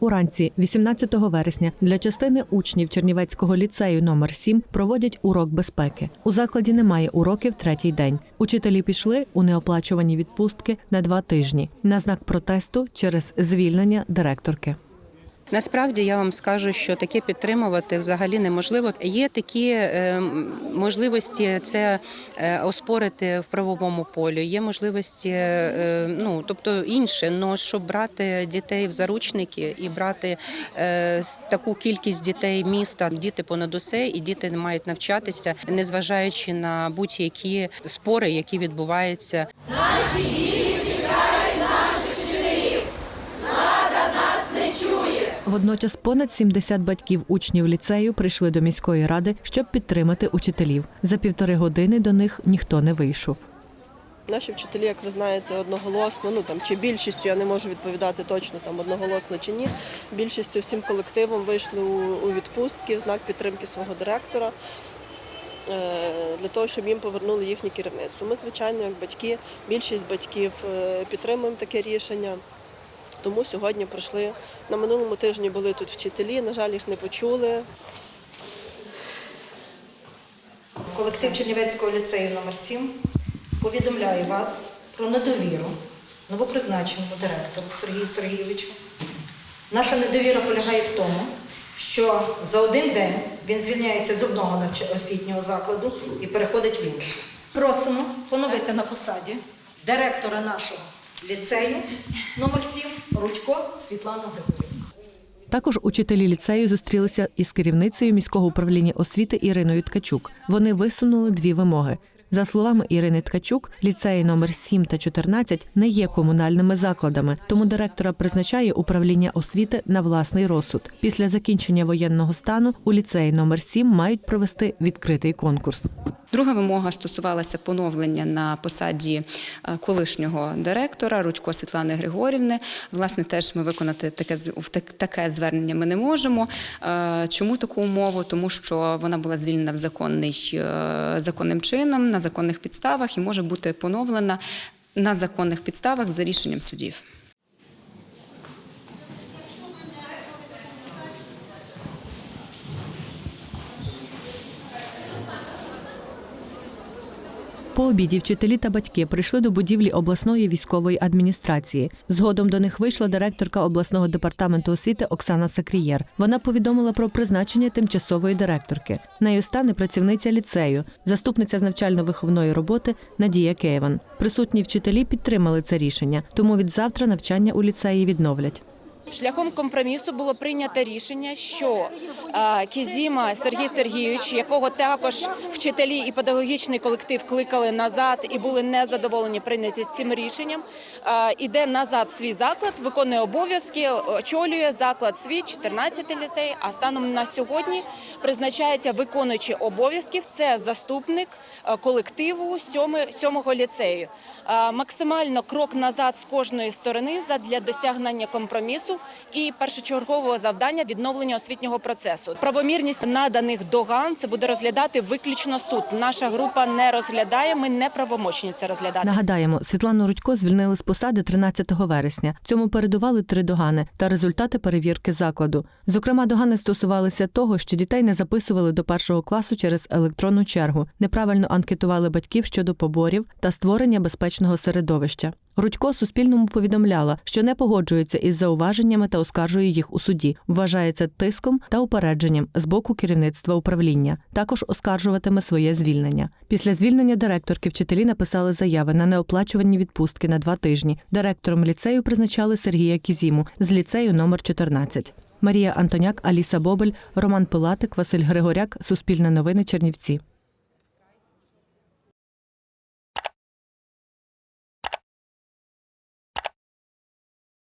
Уранці, 18 вересня, для частини учнів Чернівецького ліцею номер 7 проводять урок безпеки. У закладі немає уроків третій день. Учителі пішли у неоплачувані відпустки на два тижні на знак протесту через звільнення директорки. Насправді я вам скажу, що таке підтримувати взагалі неможливо. Є такі е, можливості це е, оспорити в правовому полі. Є можливості, е, ну тобто інше, но щоб брати дітей в заручники і брати таку кількість дітей міста, діти понад усе, і діти не мають навчатися, незважаючи на будь-які спори, які відбуваються Водночас понад 70 батьків учнів ліцею прийшли до міської ради, щоб підтримати учителів. За півтори години до них ніхто не вийшов. Наші вчителі, як ви знаєте, одноголосно, ну там чи більшістю, я не можу відповідати точно там одноголосно чи ні. Більшістю всім колективом вийшли у, відпустки в знак підтримки свого директора е, для того, щоб їм повернули їхнє керівництво. Ми, звичайно, як батьки, більшість батьків е, підтримуємо таке рішення. Тому сьогодні прийшли на минулому тижні були тут вчителі. На жаль, їх не почули. Колектив Чернівецького ліцею номер 7 повідомляє вас про недовіру новопризначеному директору Сергію Сергійовичу. Наша недовіра полягає в тому, що за один день він звільняється з одного освітнього закладу і переходить в інший. Просимо поновити на посаді директора нашого ліцею номер 7 Рудько Світлану Григорівну. Також учителі ліцею зустрілися із керівницею міського управління освіти Іриною Ткачук. Вони висунули дві вимоги. За словами Ірини Ткачук, ліцеї номер 7 та 14 не є комунальними закладами, тому директора призначає управління освіти на власний розсуд. Після закінчення воєнного стану у ліцеї номер 7 мають провести відкритий конкурс. Друга вимога стосувалася поновлення на посаді е, колишнього директора Рудько Світлани Григорівни. Власне, теж ми виконати таке таке звернення ми не можемо. Е, Чому таку умову? Тому що вона була звільнена в законний е, законним чином на законних підставах і може бути поновлена на законних підставах за рішенням судів. По обіді вчителі та батьки прийшли до будівлі обласної військової адміністрації. Згодом до них вийшла директорка обласного департаменту освіти Оксана Сакрієр. Вона повідомила про призначення тимчасової директорки. Нею стане працівниця ліцею, заступниця з навчально-виховної роботи Надія Кейван. Присутні вчителі підтримали це рішення, тому від завтра навчання у ліцеї відновлять. Шляхом компромісу було прийнято рішення, що Кізіма Сергій Сергійович, якого також вчителі і педагогічний колектив кликали назад і були незадоволені прийняті цим рішенням, іде назад свій заклад, виконує обов'язки, очолює заклад свій 14 ліцей. А станом на сьогодні призначається виконуючий обов'язків. Це заступник колективу 7 ліцею. Максимально крок назад з кожної сторони задля досягнення компромісу і першочергового завдання відновлення освітнього процесу. Правомірність наданих доган це буде розглядати виключно суд. Наша група не розглядає. Ми не правомочні це розглядати. Нагадаємо, Світлану Рудько звільнили з посади 13 вересня. Цьому передували три догани та результати перевірки закладу. Зокрема, догани стосувалися того, що дітей не записували до першого класу через електронну чергу, неправильно анкетували батьків щодо поборів та створення безпечного середовища. Рудько Суспільному повідомляла, що не погоджується із зауваженнями та оскаржує їх у суді. Вважається тиском та упередженням з боку керівництва управління. Також оскаржуватиме своє звільнення. Після звільнення директорки вчителі написали заяви на неоплачувані відпустки на два тижні. Директором ліцею призначали Сергія Кізіму з ліцею номер 14. Марія Антоняк, Аліса Бобель, Роман Пилатик, Василь Григоряк. Суспільне новини Чернівці.